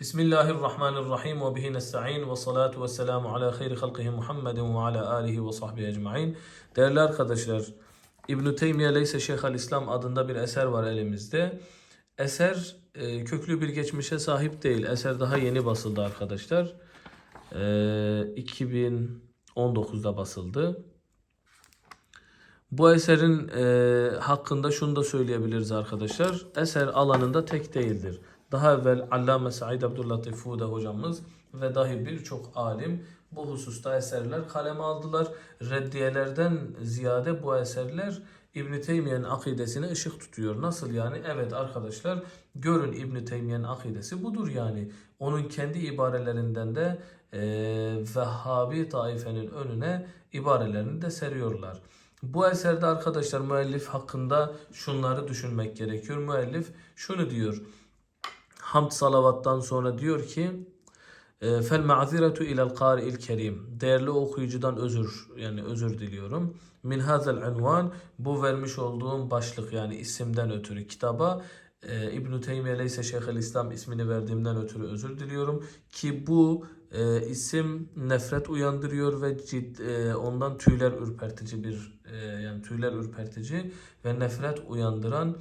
Bismillahirrahmanirrahim ve bihi nesta'in ve salatu ve selamu ala hayri halkihi Muhammedin ve ala alihi ve sahbihi ecma'in. Değerli arkadaşlar, İbn-i Teymiye Leyse Şeyhal İslam adında bir eser var elimizde. Eser e, köklü bir geçmişe sahip değil. Eser daha yeni basıldı arkadaşlar. E, 2019'da basıldı. Bu eserin e, hakkında şunu da söyleyebiliriz arkadaşlar. Eser alanında tek değildir. Daha evvel Allame Said Abdüllatif Fude hocamız ve dahi birçok alim bu hususta eserler kaleme aldılar. Reddiyelerden ziyade bu eserler İbn Teymiye'nin akidesine ışık tutuyor. Nasıl yani? Evet arkadaşlar görün İbn Teymiye'nin akidesi budur yani. Onun kendi ibarelerinden de e, Vehhabi taifenin önüne ibarelerini de seriyorlar. Bu eserde arkadaşlar müellif hakkında şunları düşünmek gerekiyor. Müellif şunu diyor. Hamd salavattan sonra diyor ki fel ma'ziretu ilal qari'il kerim. Değerli okuyucudan özür yani özür diliyorum. Min hazel unvan bu vermiş olduğum başlık yani isimden ötürü kitaba e, İbn Teymiye Leyse Şeyhül İslam ismini verdiğimden ötürü özür diliyorum ki bu e, isim nefret uyandırıyor ve cid, e, ondan tüyler ürpertici bir e, yani tüyler ürpertici ve nefret uyandıran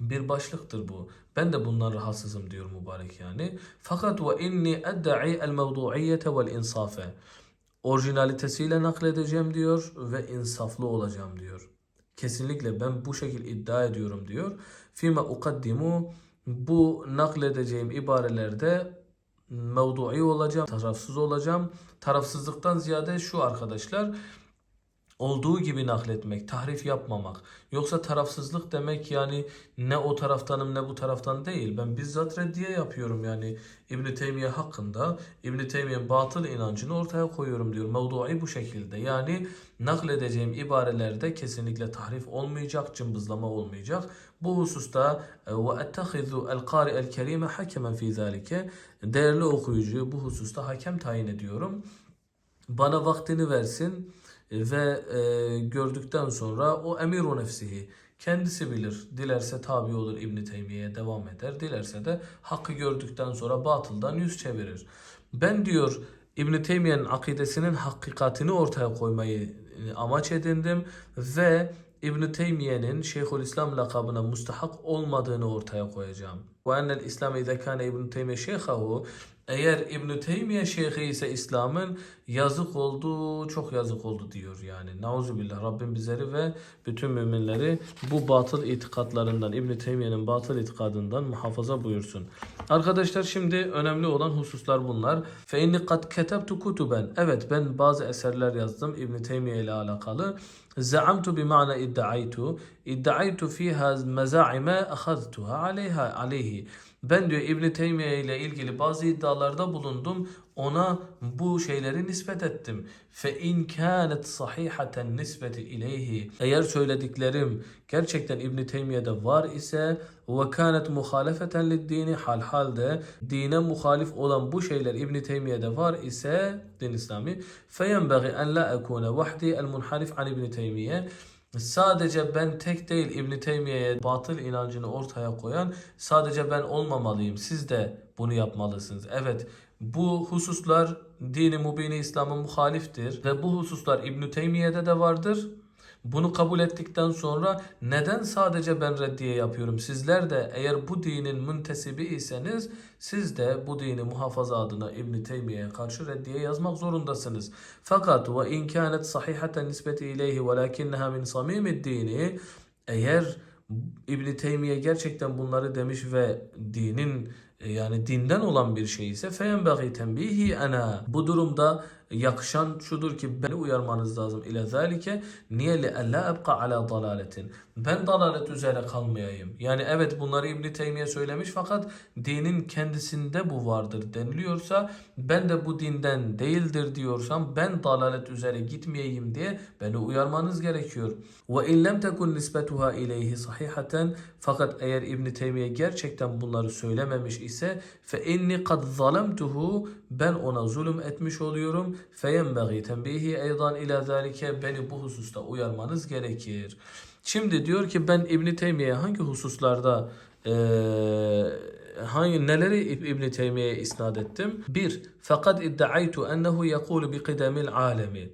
bir başlıktır bu. Ben de bundan rahatsızım diyor mübarek yani. Fakat ve inni edda'i el mevdu'iyyete vel insafe. Orijinalitesiyle nakledeceğim diyor ve insaflı olacağım diyor. Kesinlikle ben bu şekil iddia ediyorum diyor. Fima ukaddimu bu nakledeceğim ibarelerde mevdu'i olacağım, tarafsız olacağım. Tarafsızlıktan ziyade şu arkadaşlar olduğu gibi nakletmek, tahrif yapmamak. Yoksa tarafsızlık demek yani ne o taraftanım ne bu taraftan değil. Ben bizzat reddiye yapıyorum yani İbn Teymiye hakkında İbn Teymiye'nin batıl inancını ortaya koyuyorum diyor. Mevdu'i bu şekilde. Yani nakledeceğim ibarelerde kesinlikle tahrif olmayacak, cımbızlama olmayacak. Bu hususta e, ve ettehizu el qari el kerime hakemen fi zalike değerli okuyucuyu bu hususta hakem tayin ediyorum. Bana vaktini versin ve e, gördükten sonra o emiru nefsihi kendisi bilir. Dilerse tabi olur İbn Teymiye'ye devam eder. Dilerse de hakkı gördükten sonra batıldan yüz çevirir. Ben diyor İbn Teymiye'nin akidesinin hakikatini ortaya koymayı e, amaç edindim ve İbn Teymiye'nin Şeyhülislam lakabına mustahak olmadığını ortaya koyacağım. Ve ennel İslam izâ kâne İbn Teymiye şeyhahu eğer İbn Teymiye şeyhi ise İslam'ın yazık oldu, çok yazık oldu diyor yani. Nauzubillah Rabbim bizleri ve bütün müminleri bu batıl itikatlarından, İbn Teymiye'nin batıl itikadından muhafaza buyursun. Arkadaşlar şimdi önemli olan hususlar bunlar. Fe inni kad ketebtu kutuben. Evet ben bazı eserler yazdım İbn Teymiye ile alakalı. Zaamtu bi ma'na iddiaitu. İddiaitu fiha mezaime ahaztuha aleyha aleyhi. Ben diyor İbn Teymiye ile ilgili bazı iddialarda bulundum. Ona bu şeyleri nispet ettim. Fe in kanet sahihaten nisbeti ileyhi. Eğer söylediklerim gerçekten İbn Teymiye'de var ise ve kanet muhalefeten lid-dini hal halde dine muhalif olan bu şeyler İbn Teymiye'de var ise din İslami feyenbagi en la ekune vahdi el munharif an İbn Teymiye Sadece ben tek değil İbn Teymiye'ye batıl inancını ortaya koyan sadece ben olmamalıyım. Siz de bunu yapmalısınız. Evet bu hususlar dini mubini İslam'a muhaliftir ve bu hususlar İbn Teymiye'de de vardır. Bunu kabul ettikten sonra neden sadece ben reddiye yapıyorum? Sizler de eğer bu dinin müntesibi iseniz siz de bu dini muhafaza adına İbn Teymiye'ye karşı reddiye yazmak zorundasınız. Fakat ve in kanet sahihaten nispeti ileyhi velakinneha min samimid dini eğer İbn Teymiye gerçekten bunları demiş ve dinin yani dinden olan bir şey ise feyenbagi tembihi ana. Bu durumda yakışan şudur ki beni uyarmanız lazım ile zalike niye li alla ebqa ala dalaletin. Ben dalalet üzere kalmayayım. Yani evet bunları İbn Teymiye söylemiş fakat dinin kendisinde bu vardır deniliyorsa ben de bu dinden değildir diyorsam ben dalalet üzere gitmeyeyim diye beni uyarmanız gerekiyor. Ve in lem tekun nisbetuha ileyhi sahihaten fakat eğer İbn Teymiye gerçekten bunları söylememiş ise fe inni kad zalemtuhu ben ona zulüm etmiş oluyorum. Feyenbeği tembihi eydan ila zalike beni bu hususta uyarmanız gerekir. Şimdi diyor ki ben İbn Teymiye hangi hususlarda e, hangi neleri İb- İbn Teymiye'ye isnat ettim? Bir, fakat iddiaytu ennehu yekulu bi kıdemil alemi.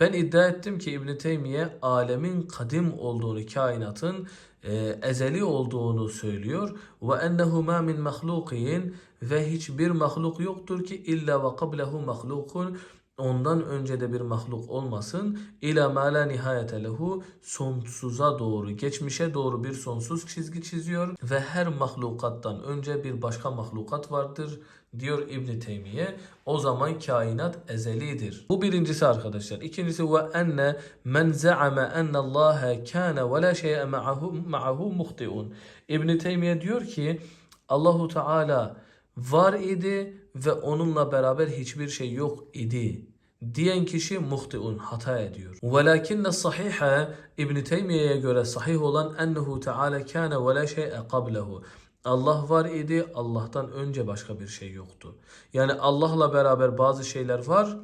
Ben iddia ettim ki İbn Teymiye alemin kadim olduğunu, kainatın e, ezeli olduğunu söylüyor. Ve ennehu ma min mahlukin ve hiçbir mahluk yoktur ki illa ve qablehu mahlukun ondan önce de bir mahluk olmasın. İla ma la nihayete lehu sonsuza doğru, geçmişe doğru bir sonsuz çizgi çiziyor ve her mahlukattan önce bir başka mahlukat vardır diyor İbn Teymiye. O zaman kainat ezelidir. Bu birincisi arkadaşlar. İkincisi ve enne men za'ama enne Allah kana ve la şey'e ma'ahu muhtiun. İbn Teymiye diyor ki Allahu Teala var idi ve onunla beraber hiçbir şey yok idi diyen kişi muhtiun hata ediyor. Velakinne sahihe İbn Teymiye'ye göre sahih olan ennehu teala kana ve la şey'e qablehu. Allah var idi, Allah'tan önce başka bir şey yoktu. Yani Allah'la beraber bazı şeyler var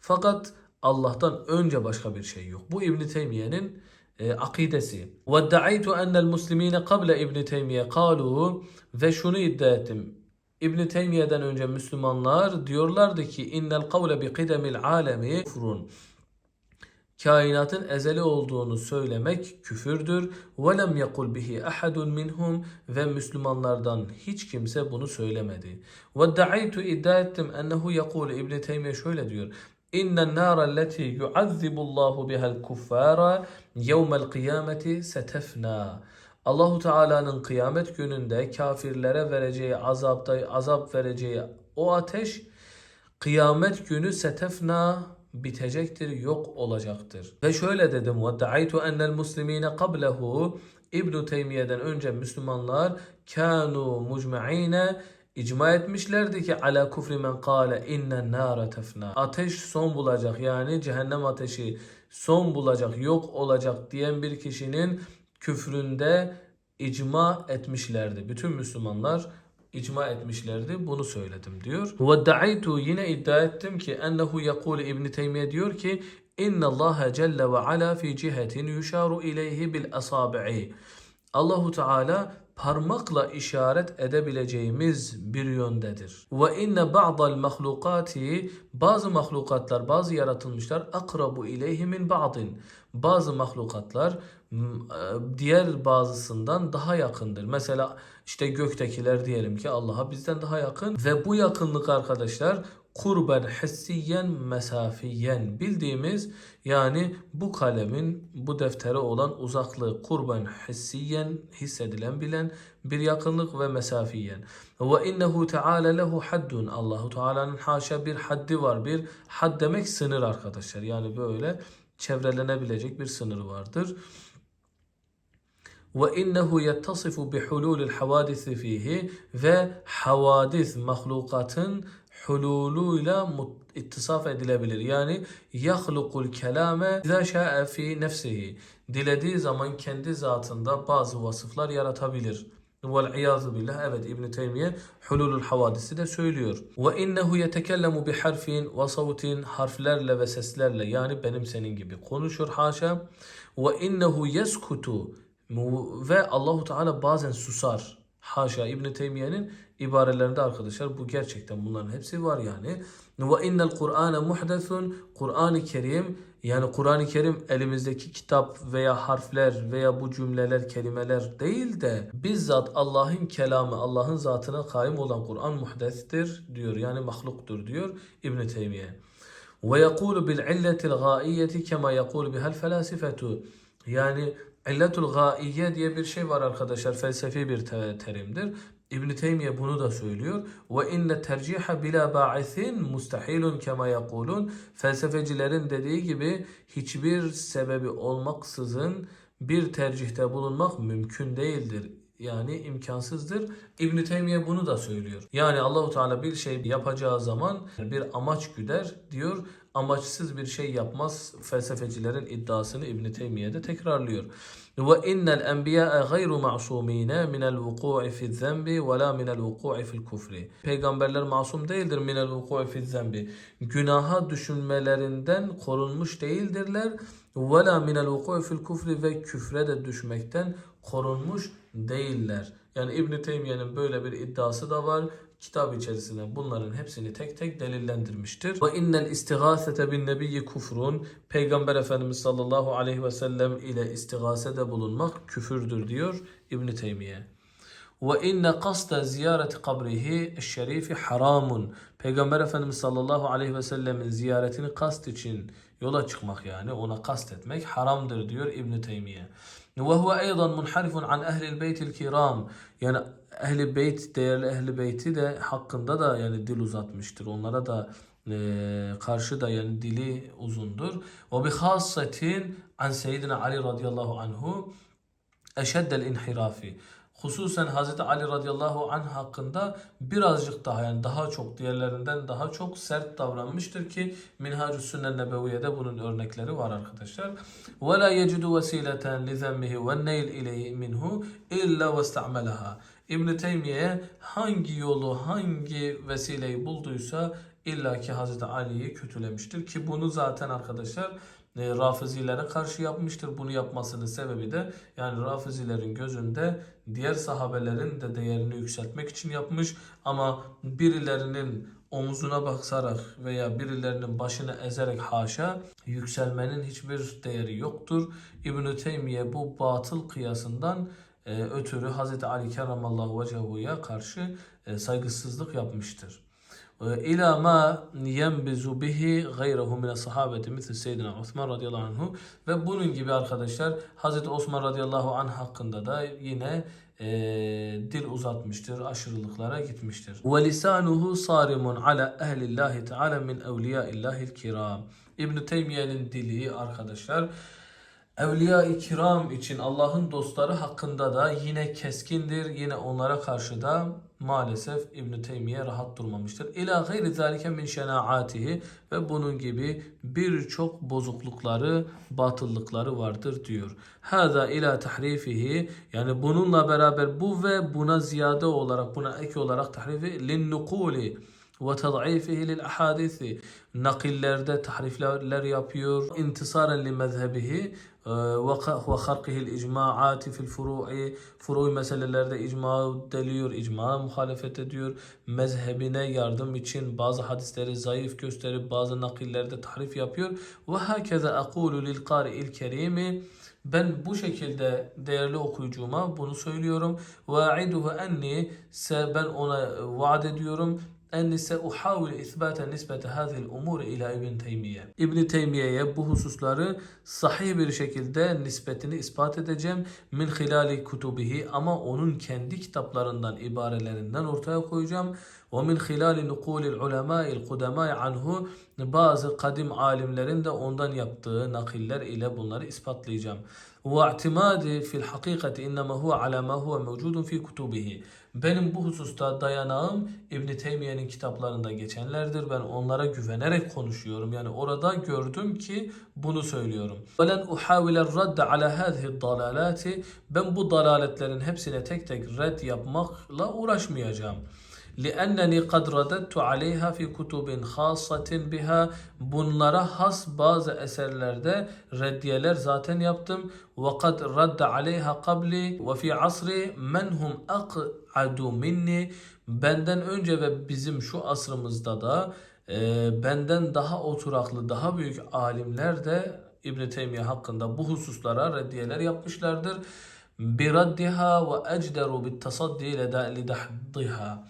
fakat Allah'tan önce başka bir şey yok. Bu İbn Teymiye'nin e, akidesi. Ve da'aytu enel muslimine qabla İbn Teymiye kalu ve şunu iddia ettim. İbn Teymiye'den önce Müslümanlar diyorlardı ki innel kavle bi kıdemil alemi kufrun. Kainatın ezeli olduğunu söylemek küfürdür. Ve lem yekul bihi ahadun minhum ve Müslümanlardan hiç kimse bunu söylemedi. Ve da'aytu iddia ettim ennehu yekul İbn Teymiye şöyle diyor. İnnen nâre leti yuazzibullahu biha'l kuffara yevmel kıyameti setefna. Allahu Teala'nın kıyamet gününde kafirlere vereceği azapta azap vereceği o ateş kıyamet günü setefna bitecektir, yok olacaktır. Ve şöyle dedim ve da'aytu enel muslimine qablehu İbn Teymiye'den önce Müslümanlar kanu mucma'ine icma etmişlerdi ki ala kufri men kâle innen nâre tefna. Ateş son bulacak yani cehennem ateşi son bulacak, yok olacak diyen bir kişinin küfründe icma etmişlerdi. Bütün Müslümanlar icma etmişlerdi. Bunu söyledim diyor. Ve yine iddia ettim ki ennehu yekul İbn Teymiye diyor ki İnna Allah celle ve ala fi cihetin yuşaru ileyhi bil asabi'i. Allahu Teala parmakla işaret edebileceğimiz bir yöndedir. Ve inne ba'dal mahlukati bazı mahlukatlar, bazı yaratılmışlar akrabu ileyhi min ba'din. Bazı mahlukatlar e, diğer bazısından daha yakındır. Mesela işte göktekiler diyelim ki Allah'a bizden daha yakın ve bu yakınlık arkadaşlar kurben hissiyen mesafiyen. Bildiğimiz yani bu kalemin bu deftere olan uzaklığı kurben hissiyen hissedilen bilen bir yakınlık ve mesafiyen. Ve innehu teala lehu haddun. Allahu Teala'nın haşa bir haddi var. Bir had demek sınır arkadaşlar. Yani böyle çevrelenebilecek bir sınır vardır. Ve innehu yettasifu bi hululil havadisi fihi ve havadis mahlukatın hululuyla ittisaf edilebilir. Yani yahlukul kelame izâ şâ'e fi nefsihi. Dilediği zaman kendi zatında bazı vasıflar yaratabilir. Vel iyazu billah. Evet İbn Teymiye hululul havadisi de söylüyor. Ve innehu yetekellemu bi harfin ve savtin harflerle ve seslerle yani benim senin gibi konuşur haşa. Ve innehu yeskutu ve Allahu Teala bazen susar. Haşa İbn Teymiye'nin ibarelerinde arkadaşlar bu gerçekten bunların hepsi var yani. Ve innel Kur'ane muhdesun Kur'an-ı Kerim yani Kur'an-ı Kerim elimizdeki kitap veya harfler veya bu cümleler kelimeler değil de bizzat Allah'ın kelamı Allah'ın zatına kaim olan Kur'an muhdestir diyor yani mahluktur diyor İbn Teymiye. Ve yekulu bil illetil gaiyeti kema yekulu bihal felasifetu. Yani illetul gaiye diye bir şey var arkadaşlar. Felsefi bir te- terimdir. İbn Teymiye bunu da söylüyor. Ve inne terciha bila ba'isin mustahilun kema yekulun. Felsefecilerin dediği gibi hiçbir sebebi olmaksızın bir tercihte bulunmak mümkün değildir. Yani imkansızdır. İbn Teymiye bunu da söylüyor. Yani Allahu Teala bir şey yapacağı zaman bir amaç güder diyor. Amaçsız bir şey yapmaz. Felsefecilerin iddiasını İbn Teymiye de tekrarlıyor. Ve innel enbiya gayru ma'sumine minel vuku'i fi zenbi ve la minel vuku'i fil kufri. Peygamberler masum değildir minel vuku'i fi zenbi. Günaha düşünmelerinden korunmuş değildirler. Ve la minel vuku'i fil kufri ve küfre de düşmekten korunmuş değiller. Yani İbn Teymiye'nin böyle bir iddiası da var. Kitap içerisinde bunların hepsini tek tek delillendirmiştir. Ve innel istigâsete bin nebiyyi kufrun. Peygamber Efendimiz sallallahu aleyhi ve sellem ile istigasede bulunmak küfürdür diyor İbn Teymiye. Ve inne kasta ziyareti kabrihi şerifi haramun. Peygamber Efendimiz sallallahu aleyhi ve sellemin ziyaretini kast için yola çıkmak yani ona kast etmek haramdır diyor İbn Teymiye. Huve eydan munharifun an ehlil beytil kiram. Yani ehli beyt değerli ehli beyti de hakkında da yani dil uzatmıştır. Onlara da e, karşı da yani dili uzundur. Ve hassetin an seyyidina Ali radıyallahu anhu eşeddel inhirafi. Hususen Hazreti Ali radıyallahu anh hakkında birazcık daha yani daha çok diğerlerinden daha çok sert davranmıştır ki Minhacü Sünne Nebeviye'de bunun örnekleri var arkadaşlar. Ve la yecidu vesileten li zemmihi ve neyl ileyhi minhu illa vesta'melaha. İbn Teymiye hangi yolu hangi vesileyi bulduysa illaki Hazreti Ali'yi kötülemiştir ki bunu zaten arkadaşlar e, Rafizilere karşı yapmıştır. Bunu yapmasının sebebi de yani Rafizilerin gözünde diğer sahabelerin de değerini yükseltmek için yapmış ama birilerinin omuzuna basarak veya birilerinin başını ezerek haşa yükselmenin hiçbir değeri yoktur. İbn-i Teymiye bu batıl kıyasından e, ötürü Hz. Ali Kerramallahu Vecehu'ya karşı e, saygısızlık yapmıştır. İlâ ma yenbizu bihi gayrehu mine sahabeti misli Seyyidina Osman radıyallahu anhu ve bunun gibi arkadaşlar Hazreti Osman radıyallahu anh hakkında da yine e, dil uzatmıştır, aşırılıklara gitmiştir. Ve lisanuhu sarimun ala ehlillahi teala min evliyaillahil kiram. İbn Teymiye'nin dili arkadaşlar Evliya-i kiram için Allah'ın dostları hakkında da yine keskindir. Yine onlara karşı da maalesef İbn Teymiye rahat durmamıştır. İla gayri zalike min şenaatihi ve bunun gibi birçok bozuklukları, batıllıkları vardır diyor. Hada ila tahrifihi yani bununla beraber bu ve buna ziyade olarak buna ek olarak tahrifi lin nukuli ve tad'ifihi lil ahadisi nakillerde tahrifler yapıyor intisaren li mezhebihi ve harkihil icmaati fil furu'i furu meselelerde icma deliyor, icma muhalefet ediyor. Mezhebine yardım için bazı hadisleri zayıf gösterip bazı nakillerde tahrif yapıyor. Ve hakeza aqulu lil qari'il kerimi ben bu şekilde değerli okuyucuma bunu söylüyorum. Ve a'iduhu enni ben ona vaat ediyorum enni seuhavil isbate nisbete hazil umur ila İbn Teymiye. İbn Teymiye'ye bu hususları sahih bir şekilde nispetini ispat edeceğim. Min hilali kutubihi ama onun kendi kitaplarından ibarelerinden ortaya koyacağım. Ve min hilali nukulil ulemâil kudemâi anhu bazı kadim alimlerin de ondan yaptığı nakiller ile bunları ispatlayacağım. واعتمادي في الحقيقة إنما هو على ما هو موجود في كتبه. Benim bu hususta dayanağım İbn Teymiye'nin kitaplarında geçenlerdir. Ben onlara güvenerek konuşuyorum. Yani orada gördüm ki bunu söylüyorum. وَلَنْ اُحَاوِلَ الرَّدَّ عَلَى هَذِهِ الضَّلَالَاتِ Ben bu dalaletlerin hepsine tek tek red yapmakla uğraşmayacağım. لأنني قد رددت عليها في كتب خاصة بها bunlara has bazı eserlerde reddiyeler zaten yaptım ve kad radda aleyha qabli ve fi asri men hum aq'adu minni benden önce ve bizim şu asrımızda da e, benden daha oturaklı daha büyük alimler de İbn Teymiye hakkında bu hususlara reddiyeler yapmışlardır. Biraddiha ve ecderu bit tasaddi lidahdiha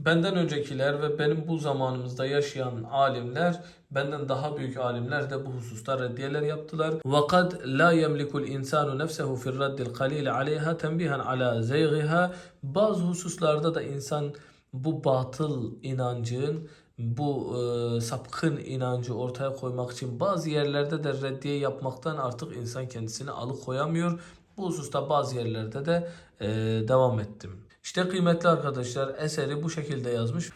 benden öncekiler ve benim bu zamanımızda yaşayan alimler benden daha büyük alimler de bu hususta reddiyeler yaptılar. وَقَدْ لَا يَمْلِكُ الْاِنْسَانُ نَفْسَهُ فِي الرَّدِّ الْقَلِيلِ عَلَيْهَا تَنْبِيهًا عَلَى زَيْغِهَا Bazı hususlarda da insan bu batıl inancın bu e, sapkın inancı ortaya koymak için bazı yerlerde de reddiye yapmaktan artık insan kendisini alıkoyamıyor. Bu hususta bazı yerlerde de e, devam ettim. İşte kıymetli arkadaşlar eseri bu şekilde yazmış.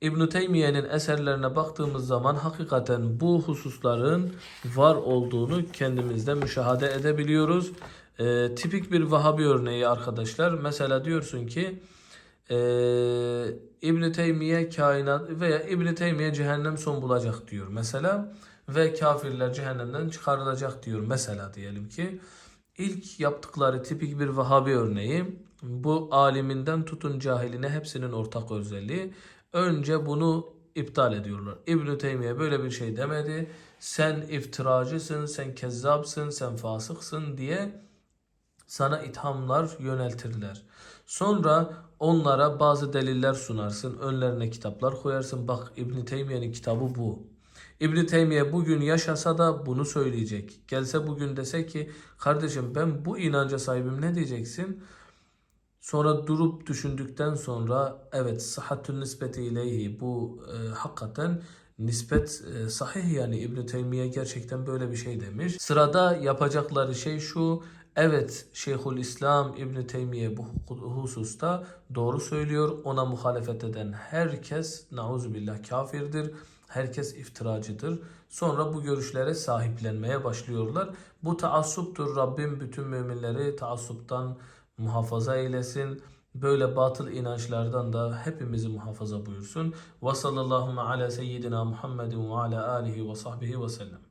İbn Teymiye'nin eserlerine baktığımız zaman hakikaten bu hususların var olduğunu kendimizde müşahede edebiliyoruz. Ee, tipik bir Vahabi örneği arkadaşlar. Mesela diyorsun ki e, İbn Teymiye kainat veya İbn Teymiye cehennem son bulacak diyor. Mesela ve kafirler cehennemden çıkarılacak diyor. Mesela diyelim ki ilk yaptıkları tipik bir Vahabi örneği bu aliminden tutun cahiline hepsinin ortak özelliği. Önce bunu iptal ediyorlar. İbn Teymiye böyle bir şey demedi. Sen iftiracısın, sen kezzapsın, sen fasıksın diye sana ithamlar yöneltirler. Sonra onlara bazı deliller sunarsın. Önlerine kitaplar koyarsın. Bak İbn Teymiye'nin kitabı bu. İbn Teymiye bugün yaşasa da bunu söyleyecek. Gelse bugün dese ki kardeşim ben bu inanca sahibim ne diyeceksin? Sonra durup düşündükten sonra evet sıhhatün nispeti ileyhi bu e, hakikaten nispet e, sahih yani İbn Teymiye gerçekten böyle bir şey demiş. Sırada yapacakları şey şu. Evet Şeyhül İslam İbn Teymiye bu hususta doğru söylüyor. Ona muhalefet eden herkes nauzubillah kafirdir. Herkes iftiracıdır. Sonra bu görüşlere sahiplenmeye başlıyorlar. Bu taassuptur. Rabbim bütün müminleri taassuptan muhafaza eylesin. Böyle batıl inançlardan da hepimizi muhafaza buyursun. Ve sallallahu ala seyyidina Muhammedin ve ala alihi ve sahbihi ve sellem.